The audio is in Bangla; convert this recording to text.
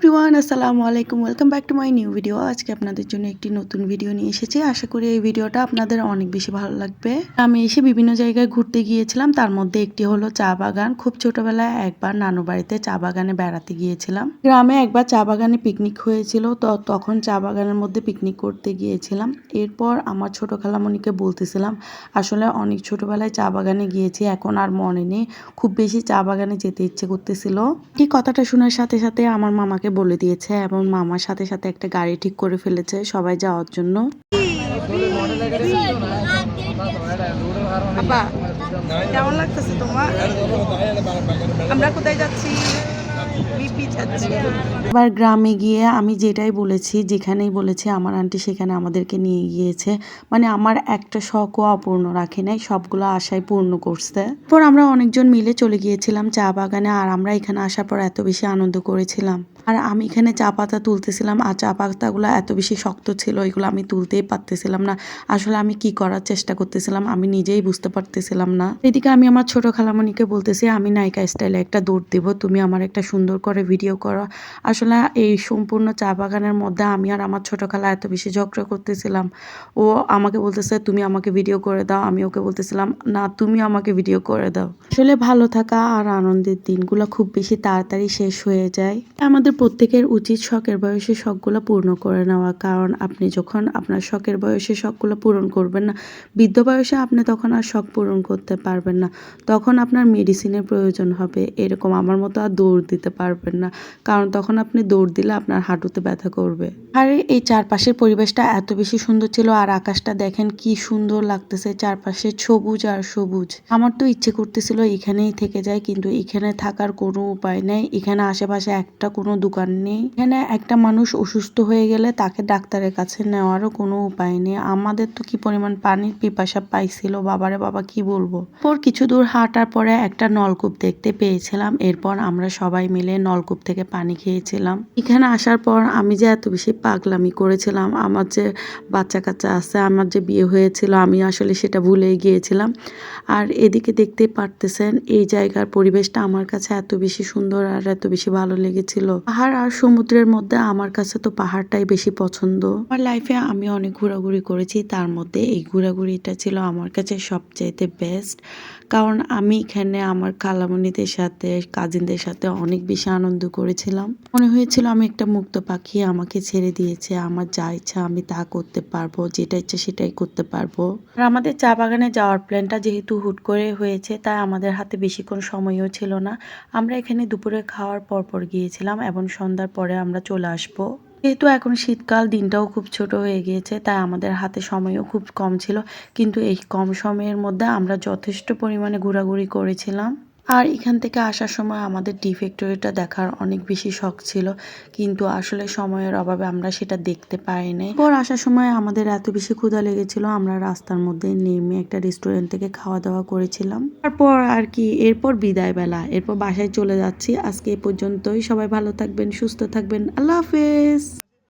এভরিওয়ান, আসসালামু আলাইকুম। Welcome back to my new video আজকে আপনাদের জন্য একটি নতুন ভিডিও নিয়ে এসেছি। আশা করি এই ভিডিওটা আপনাদের অনেক বেশি ভালো লাগবে। আমি এসে বিভিন্ন জায়গায় ঘুরতে গিয়েছিলাম। তার মধ্যে একটি হলো চা বাগান। খুব ছোটবেলায় একবার নানু বাড়িতে চা বাগানে বেড়াতে গিয়েছিলাম। গ্রামে একবার চা বাগানে পিকনিক হয়েছিল। তো তখন চা বাগানের মধ্যে পিকনিক করতে গিয়েছিলাম। এরপর আমার ছোট খালামণিকে বলতেছিলাম, আসলে অনেক ছোটবেলায় চা বাগানে গিয়েছি। এখন আর মনে নেই। খুব বেশি চা বাগানে যেতে ইচ্ছে করতেছিল। এই কথাটা শোনার সাথে সাথে আমার মামাকে বলে দিয়েছে এবং মামার সাথে সাথে একটা গাড়ি ঠিক করে ফেলেছে সবাই যাওয়ার জন্য। কেমন লাগতেছে তোমার? আমরা কোথায় যাচ্ছি? এবার গ্রামে গিয়ে আমি যেটাই বলেছি, যেখানেই বলেছি, আমার আন্টি সেখানে আমাদেরকে নিয়ে গিয়েছে। মানে আমার একটা শখও অপূর্ণ রাখে নাই, সবগুলো আশাই পূর্ণ করছে। পর আমরা অনেকজন মিলে চলে গিয়েছিলাম চা বাগানে, আর আমরা এখানে আসার পর এত বেশি আনন্দ করেছিলাম। আর আমি এখানে চা পাতা তুলতেছিলাম, আর চা পাতাগুলো এত বেশি শক্ত ছিল, এগুলো আমি তুলতেই পারতেছিলাম না। আসলে আমি কি করার চেষ্টা করতেছিলাম, আমি নিজেই বুঝতে পারতেছিলাম না। এদিকে আমি আমার ছোট খালামণিকে বলতেছি, আমি নায়িকা স্টাইলে একটা দৌড় দেবো, তুমি আমার একটা সুন্দর করে ভিডিও করা। আসলে এই সম্পূর্ণ চা বাগানের মধ্যে আমি আর আমার ছোট খালা এত বেশি ঝগড়া করতেছিলাম। ও আমাকে বলতেছে, তুমি আমাকে ভিডিও করে দাও। আমি ওকে বলতেছিলাম, না, তুমি আমাকে ভিডিও করে দাও। আসলে ভালো থাকা আর আনন্দের দিনগুলো খুব বেশি তাড়াতাড়ি শেষ হয়ে যায়। আমাদের প্রত্যেকের উচিত শখের বয়সে শখগুলো পূর্ণ করে নেওয়া। কারণ আপনি যখন আপনার শখের বয়সে শখগুলো পূরণ করবেন না, বৃদ্ধ বয়সে আপনি তখন আর শখ পূরণ করতে পারবেন না। তখন আপনার মেডিসিনের প্রয়োজন হবে। এরকম আমার মতো আর দৌড় দিতে পারবেন না। কারণ তখন আপনি দৌড় দিলে আপনার হাঁটুতে ব্যথা করবে। আর, এই চারপাশের পরিবেশটা এত বেশি সুন্দর ছিল আর আকাশটা দেখেন কি সুন্দর লাগতেছে, চারপাশে সবুজ আর সবুজ। আমার তো ইচ্ছে করতেছিল এখানেই থেকে যায় কিন্তু এখানে থাকার কোনো উপায় নেই। এখানে আশেপাশে একটা কোনো দোকান নেই। এখানে একটা মানুষ অসুস্থ হয়ে গেলে তাকে ডাক্তারের কাছে নেওয়ারও কোনো উপায় নেই। আমাদের তো কি পরিমাণ পানির পিপাসা পাইছিল, বাবারে বাবা, কি বলব? পর কিছু দূর হাঁটার পরে একটা নলকূপ দেখতে পেয়েছিলাম। এরপর আমরা সবাই মিলে নলকূপ থেকে পানি খেয়েছিলাম। এখানে আসার পর আমি যে এত বেশি পাগলামি করেছিলাম, আমার যে বাচ্চা কাচ্চা আছে, আমার যে বিয়ে হয়েছিল, আমি আসলে সেটা ভুলেই গিয়েছিলাম। আর এদিকে দেখতে পারতেছেন, এই জায়গার পরিবেশটা আমার কাছে এত বেশি সুন্দর আর এত বেশি ভালো লেগেছিল। পাহাড় আর সমুদ্রের মধ্যে আমার কাছে তো পাহাড়টাই বেশি পছন্দ। আমার লাইফে আমি অনেক ঘোরাঘুরি করেছি, তার মধ্যে এই ঘোরাঘুরিটা ছিল আমার কাছে সবচাইতে বেস্ট কারণ আমি এখানে আমার খালামণিদের সাথে কাজিনদের সাথে অনেক বেশি আনন্দ করেছিলাম। মনে হয়েছিল আমি একটা মুক্ত পাখি, আমাকে ছেড়ে দিয়েছে, আমার যা ইচ্ছা আমি তা করতে পারব, যেটা ইচ্ছা সেটাই করতে পারব। আর আমাদের চা বাগানে যাওয়ার প্ল্যানটা যেহেতু হুট করে হয়েছে, তাই আমাদের হাতে বেশিক্ষণ সময়ও ছিল না। আমরা এখানে দুপুরে খাওয়ার পর পর গিয়েছিলাম এবং সন্ধ্যার পরে আমরা চলে আসব। যেহেতু এখন শীতকাল, দিনটাও খুব ছোট হয়ে গিয়েছে, তাই আমাদের হাতে সময়ও খুব কম ছিল। কিন্তু এই কম সময়ের মধ্যে আমরা যথেষ্ট পরিমাণে ঘোরাঘুরি করেছিলাম। আর এখান থেকে আসার সময় আমাদের টি ফ্যাক্টরিটা দেখার অনেক বেশি শখ ছিল, কিন্তু আসলে সময়ের অভাবে আমরা সেটা দেখতে পাইনি। পর আসার সময় আমাদের এত বেশি ক্ষুধা লেগেছিল, আমরা রাস্তার মধ্যে নেমে একটা রেস্টুরেন্ট থেকে খাওয়া দাওয়া করেছিলাম। তারপর আর কি, এরপর বিদায় বেলা এরপর বাসায় চলে যাচ্ছি। আজকে এ পর্যন্তই। সবাই ভালো থাকবেন, সুস্থ থাকবেন। আল্লাহ হাফেজ!